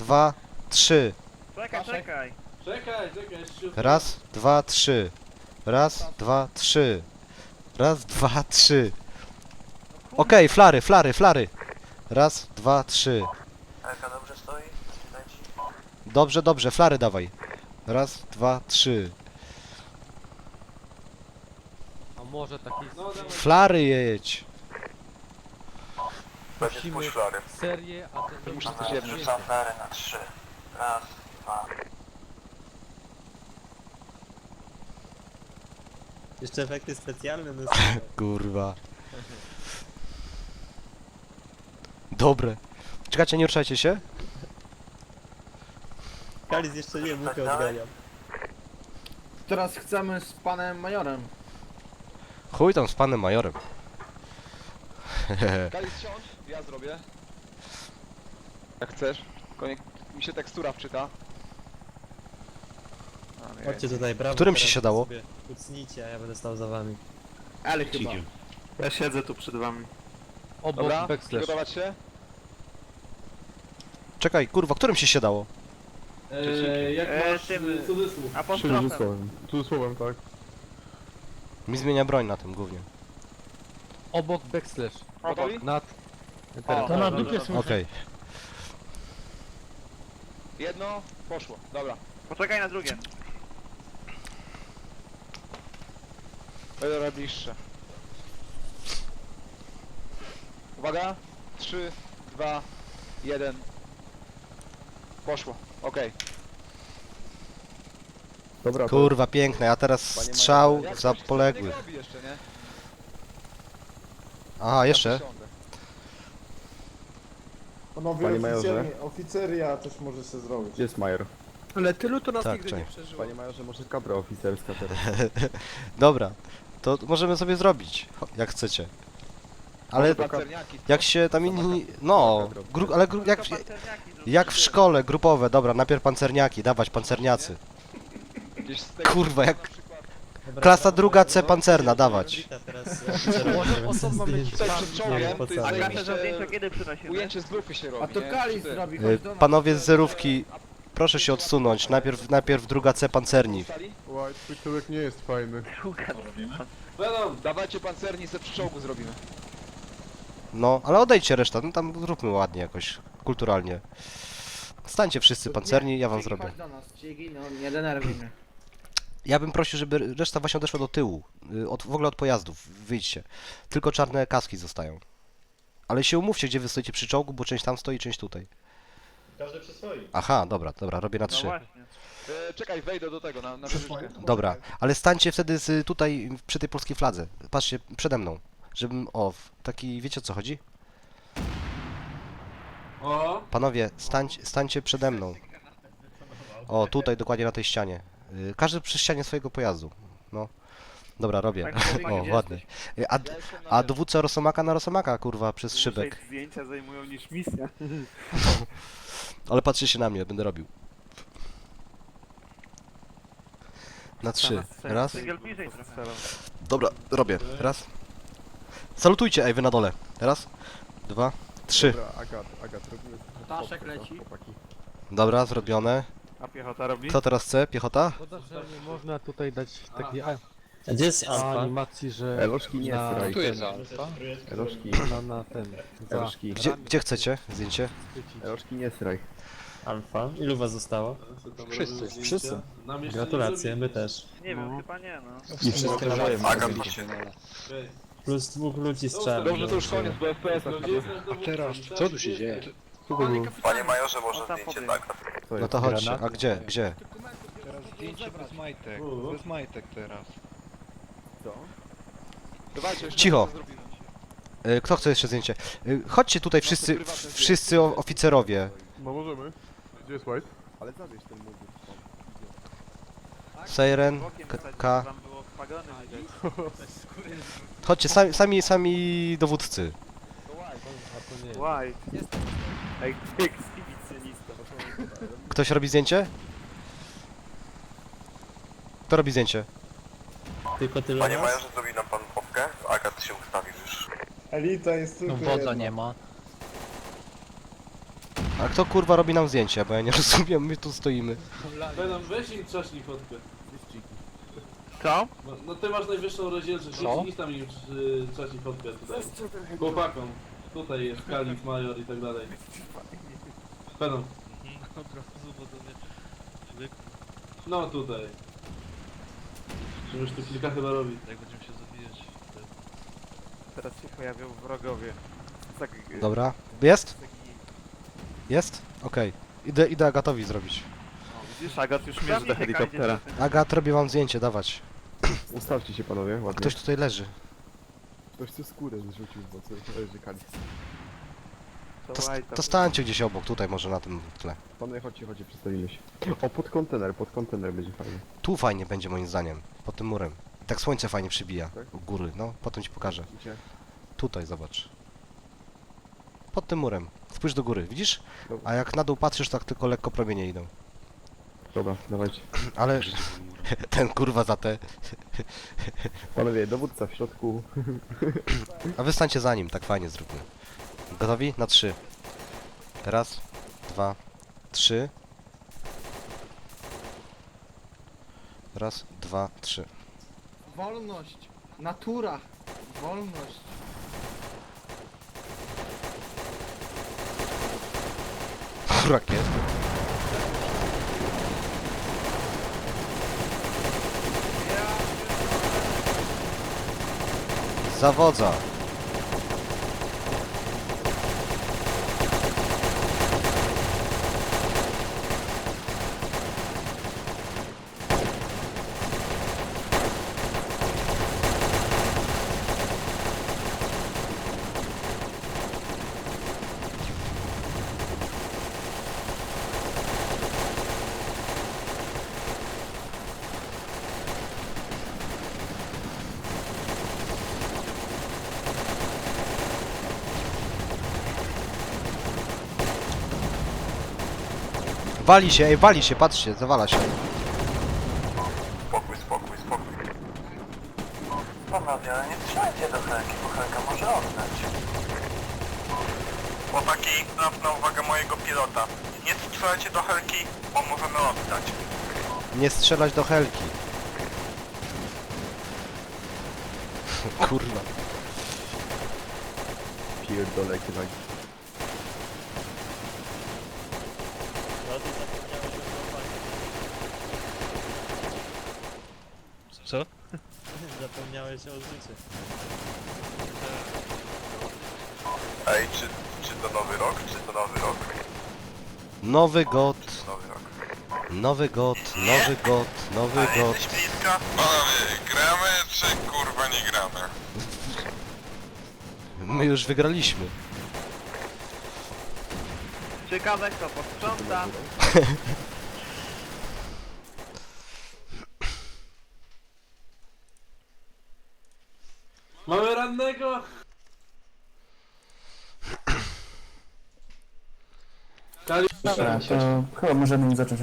dwa, trzy. Czekaj, czekaj. Czekaj, czekaj, jeszcze się Raz, dwa, trzy. Raz, dwa, trzy. Raz, dwa, trzy. Okej, flary, flary, flary. Raz, dwa, trzy. Elka dobrze stoi? Dobrze, dobrze, flary dawaj. Raz, dwa, trzy. A może taki No, dawaj. Flary jedź. Musimy- serię, a ten Muszę drugi coś. Rzucam na trzy. Raz, dwa. Jeszcze efekty specjalne no Kurwa. Dobre. Czekajcie, nie ruszajcie się. Kalis jeszcze nie mukę odganiam. Teraz chcemy z panem majorem. Chuj tam z panem majorem. Kalis siądź, ja zrobię. Jak chcesz. Tylko mi się tekstura wczyta. Chodźcie tutaj, brawo. którym się teraz siadało? sobie Kucnijcie, a ja będę stał za wami. Ale chyba. Ja siedzę tu przed wami. Obok Dobra, backslash. przygotować się? Czekaj, kurwa, którym się siadało? Eee, jak Eee, masz tym- y, cudzysłów? Apostrofem. Cudzysłowem, tak. Mi zmienia broń na tym głównie. Obok backslash. Gotowi? Nad. O, To na dobra, dupie dobra. Okej. Jedno, poszło. Dobra. Poczekaj na drugie. Będę bliższe. Uwaga. 3, 2, 1. Poszło. Okej. Dobra, Kurwa, piękne, a teraz strzał za poległych. jeszcze, nie? Aha, jeszcze? Panowie Panie majorze? oficjalnie, oficeria też może się zrobić. jest Majer. Ale tylu to nas Tak, nigdy nie przeżyło. Panie Majorze, może kabra oficerska teraz. Dobra, to możemy sobie zrobić, cho- jak chcecie. Ale Pancerniaki. jak się tam inni... No, gru, ale gru, jak, Pancerniaki jak w szkole, grupowe, dobra, najpierw pancerniaki, dawać pancerniacy. Gdzieś z tego Kurwa, jak klasa druga. C pancerna, dawać. Tutaj przed czołgiem, to jest kiedy przynosimy? Ujęcie z się robi, A to nie? Kalis Czy ty? zrobi, Y, chodź do nas. Panowie z zerówki, proszę się odsunąć, najpierw, najpierw druga C pancerni. Ustali? Łaj, twój tyłek nie jest fajny. Druga. Będą. Dawajcie pancerni, ze przy czołgu zrobimy. No, ale odejdźcie reszta, no tam zróbmy ładnie jakoś, kulturalnie. Stańcie wszyscy pancerni, ja wam zrobię. Chodź do nas, Cigi, no nie denerwuj mnie. Ja bym prosił, żeby reszta właśnie odeszła do tyłu, y, od, w ogóle od pojazdów, wyjdźcie. Tylko czarne kaski zostają. Ale się umówcie, gdzie wy stoicie przy czołgu, bo część tam stoi, część tutaj. Każdy przy swoim. Aha, dobra, dobra, robię na No trzy. właśnie. E, czekaj, wejdę do tego, na, na wieżyczkę. Dobra, ale stańcie wtedy z, tutaj przy tej polskiej fladze. Patrzcie, przede mną. Żebym, o, w- taki, wiecie o co chodzi? O, Panowie, stańcie, stańcie przede mną. O, tutaj dokładnie na tej ścianie. Y, Każdy przy ścianie swojego pojazdu. No. Dobra, robię. Tak, Cigi, O, ładnie. Y, A, na a Rosomaka na Rosomaka, kurwa, przez szybek. zdjęcia zajmują niż misja. Ale patrzcie się na mnie, będę robił. Na trzy. Raz. Sygiel bliżej trochę. Dobra, robię. Raz. Salutujcie, ej, wy na dole. Raz, dwa, trzy. Dobra, Agat, Agat, robimy Ptaszek leci. Dobra, zrobione. A piechota robi? Kto teraz chce? Piechota? Szkoda, że nie można tutaj dać takiej a- A gdzie jest Alfa? animacji, że Eloszki nie na, sraj. ten, Eloszki, na, na ten. Za Eloszki, Gdzie, gdzie chcecie zdjęcie? chwycić. Eloszki nie sraj. Alfa? Ilu was zostało? wszyscy. Wszyscy. Gratulacje, my też. Nie wiem, chyba nie no. I wszystkie nawaje Agat Plus dwóch ludzi strzela. Dobrze, to już koniec, bo FPS jest dowódca? teraz, co tu się dzieje? Panie majorze, może zdjęcie tak. No to chodźcie. A gdzie? Gdzie? Zdjęcie bez majtek. Bez majtek teraz. Cicho. Y, Kto chce jeszcze zdjęcie? Y, Chodźcie tutaj wszyscy, wszyscy o- oficerowie. No możemy. Gdzie jest White? Ale zabierz ten mój. Siren, K- K. Chodźcie, sami, sami, sami dowódcy. Nie. White. Ekshibicjonista. Ktoś robi zdjęcie? Kto robi zdjęcie? Tylko tyle Panie majorze, zrobi nam pan popkę? Agat się ustawił już. Elita jest tylko Wodza jedna. nie ma. A kto kurwa robi nam zdjęcia, bo ja nie rozumiem, my tu stoimy. Venom, weź im trzaśnij fotkę. Co? No, no ty masz najwyższą rozdzielczość, Co? idź tam im y, trzaśnij fotkę tutaj. Chłopakom. Tutaj jest kalif, major i tak dalej. Venom. No tutaj. Już tu kilka chyba robi. Teraz się pojawią wrogowie. Tak, Dobra. Jest? Jest? Okej. Idę, idę Agatowi zrobić. Widzisz, Agat już mierzy do helikoptera. Agat, robię wam zdjęcie, dawać. Ustawcie się panowie, ładnie. Ktoś tutaj leży. Ktoś tu skórę zrzucił, bo co leży kali. To, to stańcie gdzieś obok, tutaj może na tym tle. Panowie, chodźcie, chodźcie, przedstawimy się. O, pod kontener, pod kontener będzie fajnie. Tu fajnie będzie moim zdaniem, pod tym murem. Tak słońce fajnie przybija. Tak? U góry, no, potem ci pokażę. Idzie. Tutaj, zobacz. Pod tym murem. Spójrz do góry, widzisz? Dobra. A jak na dół patrzysz, tak tylko lekko promienie idą. Dobra, dawajcie. Ale ten kurwa za te. Panowie, dowódca w środku. A wy stańcie za nim, tak fajnie zróbmy. Gotowi? Na trzy. Raz, dwa, trzy. Raz, dwa, trzy. Wolność. Natura. Wolność. Kurak jest. Zawodza. Wali się, ej, wali się, patrzcie, zawala się. Spokój, spokój, spokój. Panowie, ale nie strzelajcie do Helki, bo Helka może oddać. Chłopaki, na uwagę mojego pilota. Nie strzelajcie do Helki, bo możemy oddać. Nie strzelać do Helki. Kurwa. Pierdolę, jakie wagi. Co? Zapomniałeś o życiu. Ej, czy, czy to nowy rok, czy to nowy rok? Nowy god, Nowy rok. nowy god, nowy god, nowy god. bliska? Panowie, gramy czy kurwa nie gramy? My już wygraliśmy. Ciekawe kto posprząta. Mamy rannego! Dobra, to chyba możemy zacząć